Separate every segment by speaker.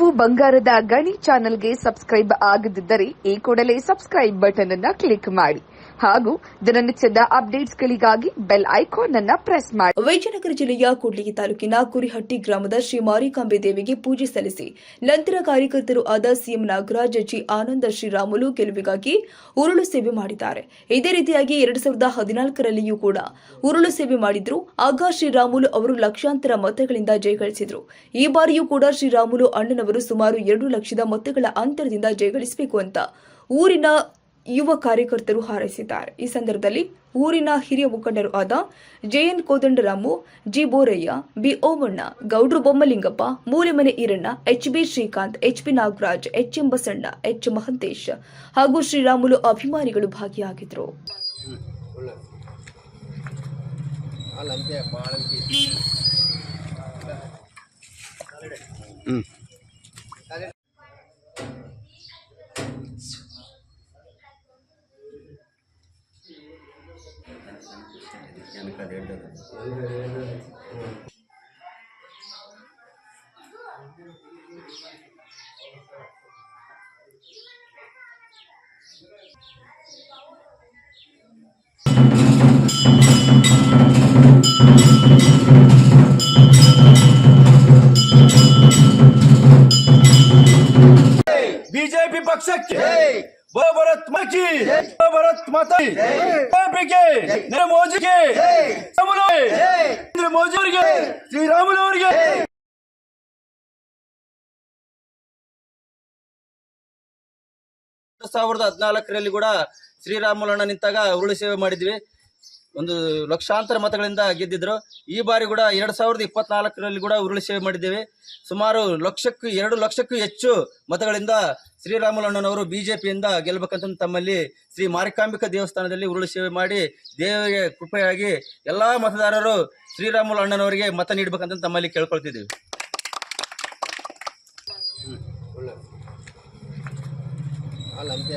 Speaker 1: ನೀವು ಬಂಗಾರದ ಗಣಿ ಚಾನೆಲ್ಗೆ ಸಬ್ಸ್ಕ್ರೈಬ್ ಆಗದಿದ್ದರೆ ಈ ಕೂಡಲೇ ಸಬ್ಸ್ಕ್ರೈಬ್ ಬಟನ್ ಅನ್ನ ಕ್ಲಿಕ್ ಮಾಡಿ. ಹಾಗೂ ದಿನನಿತ್ಯದ ಅಪ್ಡೇಟ್ಸ್ಗಳಿಗಾಗಿ ಬೆಲ್ ಐಕಾನ್ ಅನ್ನ ಪ್ರೆಸ್ ಮಾಡಿ.
Speaker 2: ವಿಜಯನಗರ ಜಿಲ್ಲೆಯ ಕೂಡ್ಲಿಗಿ ತಾಲೂಕಿನ ಕುರಿಹಟ್ಟಿ ಗ್ರಾಮದ ಶ್ರೀ ಮಾರಿಕಾಂಬೆ ದೇವಿಗೆ ಪೂಜೆ ಸಲ್ಲಿಸಿ ನಂತರ ಕಾರ್ಯಕರ್ತರು ಆದ ಸಿಎಂ ನಾಗರಾಜ್, ಜಿ ಆನಂದ ಶ್ರೀರಾಮುಲು ಗೆಲುವಿಗಾಗಿ ಉರುಳು ಸೇವೆ ಮಾಡಿದ್ದಾರೆ. ಇದೇ ರೀತಿಯಾಗಿ ಎರಡ್ ಸಾವಿರದ ಹದಿನಾಲ್ಕರಲ್ಲಿಯೂ ಕೂಡ ಉರುಳು ಸೇವೆ ಮಾಡಿದ್ರು. ಆಗ ಶ್ರೀರಾಮುಲು ಅವರು ಲಕ್ಷಾಂತರ ಮತಗಳಿಂದ ಜಯಗಳಿಸಿದ್ರು. ಈ ಬಾರಿಯೂ ಕೂಡ ಶ್ರೀರಾಮುಲು ಅಣ್ಣನವರು ಸುಮಾರು ಎರಡು ಲಕ್ಷದ ಮೊತ್ತಗಳ ಅಂತರದಿಂದ ಜಯಗಳಿಸಬೇಕು ಅಂತ ಊರಿನ ಯುವ ಕಾರ್ಯಕರ್ತರು ಹಾರೈಸಿದ್ದಾರೆ. ಈ ಸಂದರ್ಭದಲ್ಲಿ ಊರಿನ ಹಿರಿಯ ಮುಖಂಡರು ಆದ JN Kodandaramu, G Borayya, B Omanna, ಗೌಡ್ರು Bommalingappa, Mulemane Iranna, H B Srikanth, H P Nagaraj, H M Basanna H Mahantesh ಹಾಗೂ ಶ್ರೀರಾಮುಲು ಅಭಿಮಾನಿಗಳು ಭಾಗಿಯಾಗಿದ್ದರು.
Speaker 3: ಬಾಳಂತಿ
Speaker 4: ಬಿಜೆಪಿ ಪಕ್ಷಕ್ಕೆ ಬೋ ಭರತ್ ಮಕ್ಕಿ ಬೋ ಭರತ್ ಮಾತಾ ಬಿಜೆಪಿಗೆ ನರೇಂದ್ರ ಮೋದಿಗೆ ನರೇಂದ್ರ ಮೋದಿ ಅವರಿಗೆ ಶ್ರೀರಾಮುಲು ಅವರಿಗೆ.
Speaker 3: ಸಾವಿರದ ಹದಿನಾಲ್ಕರಲ್ಲಿ ಕೂಡ ಶ್ರೀರಾಮುಲಣ್ಣ ನಿಂತಾಗ ಉರುಳು ಸೇವೆ ಮಾಡಿದ್ವಿ. ಒಂದು ಲಕ್ಷಾಂತರ ಮತಗಳಿಂದ ಗೆದ್ದಿದ್ರು. ಈ ಬಾರಿ ಕೂಡ ಎರಡು ಸಾವಿರದ ಇಪ್ಪತ್ನಾಲ್ಕರಲ್ಲಿ ಕೂಡ ಉರುಳಿ ಸೇವೆ ಮಾಡಿದ್ದೇವೆ. ಸುಮಾರು ಲಕ್ಷಕ್ಕೂ, ಎರಡು ಲಕ್ಷಕ್ಕೂ ಹೆಚ್ಚು ಮತಗಳಿಂದ ಶ್ರೀರಾಮುಲಣ್ಣನವರು ಬಿಜೆಪಿಯಿಂದ ಗೆಲ್ಲಬೇಕಂತ ತಮ್ಮಲ್ಲಿ ಶ್ರೀ ಮಾರಿಕಾಂಬಿಕಾ ದೇವಸ್ಥಾನದಲ್ಲಿ ಉರುಳು ಸೇವೆ ಮಾಡಿ ದೇವರಿಗೆ ಕೃಪೆಯಾಗಿ ಎಲ್ಲ ಮತದಾರರು ಶ್ರೀರಾಮುಲು ಅಣ್ಣನವರಿಗೆ ಮತ ನೀಡಬೇಕಂತ ತಮ್ಮಲ್ಲಿ ಕೇಳ್ಕೊಳ್ತಿದ್ದೀವಿ. ಅಲ್ಲಂತೆ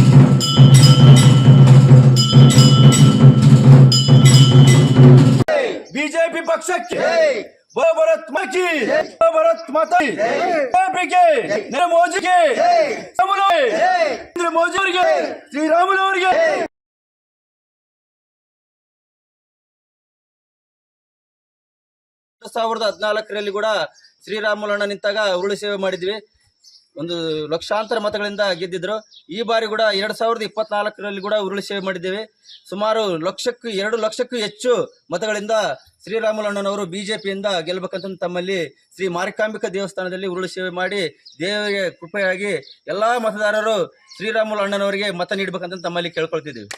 Speaker 4: ಪಕ್ಷಕ್ಕೆ ಭರತ್ ಮಕ್ಕಿ ಭರತ್ ಮಾತಾ ಬಿಜೆಪಿಗೆ ನರೇಂದ್ರ ಮೋದಿಗೆ ನರೇಂದ್ರ ಮೋದಿ ಅವರಿಗೆ, ಶ್ರೀರಾಮುಲು ಅವರಿಗೆ.
Speaker 3: ಸಾವಿರದ ಹದಿನಾಲ್ಕರಲ್ಲಿ ಕೂಡ ಶ್ರೀರಾಮುಲಣ್ಣ ನಿಂತಾಗ ಉರುಳು ಸೇವೆ ಮಾಡಿದ್ವಿ. ಒಂದು ಲಕ್ಷಾಂತರ ಮತಗಳಿಂದ ಗೆದ್ದಿದ್ರು. ಈ ಬಾರಿ ಕೂಡ ಎರಡು ಸಾವಿರದ ಇಪ್ಪತ್ನಾಲ್ಕರಲ್ಲಿ ಕೂಡ ಉರುಳಿ ಸೇವೆ ಮಾಡಿದ್ದೇವೆ. ಸುಮಾರು ಲಕ್ಷಕ್ಕೂ, ಎರಡು ಲಕ್ಷಕ್ಕೂ ಹೆಚ್ಚು ಮತಗಳಿಂದ ಶ್ರೀರಾಮುಲಣ್ಣನವರು ಬಿಜೆಪಿಯಿಂದ ಗೆಲ್ಲಬೇಕಂತ ತಮ್ಮಲ್ಲಿ ಶ್ರೀ ಮಾರಿಕಾಂಬಿಕಾ ದೇವಸ್ಥಾನದಲ್ಲಿ ಉರುಳು ಸೇವೆ ಮಾಡಿ ದೇವರಿಗೆ ಕೃಪೆಯಾಗಿ ಎಲ್ಲ ಮತದಾರರು ಶ್ರೀರಾಮುಲು ಅಣ್ಣನವರಿಗೆ ಮತ ನೀಡಬೇಕಂತ ತಮ್ಮಲ್ಲಿ ಕೇಳ್ಕೊಳ್ತಿದ್ದೀವಿ.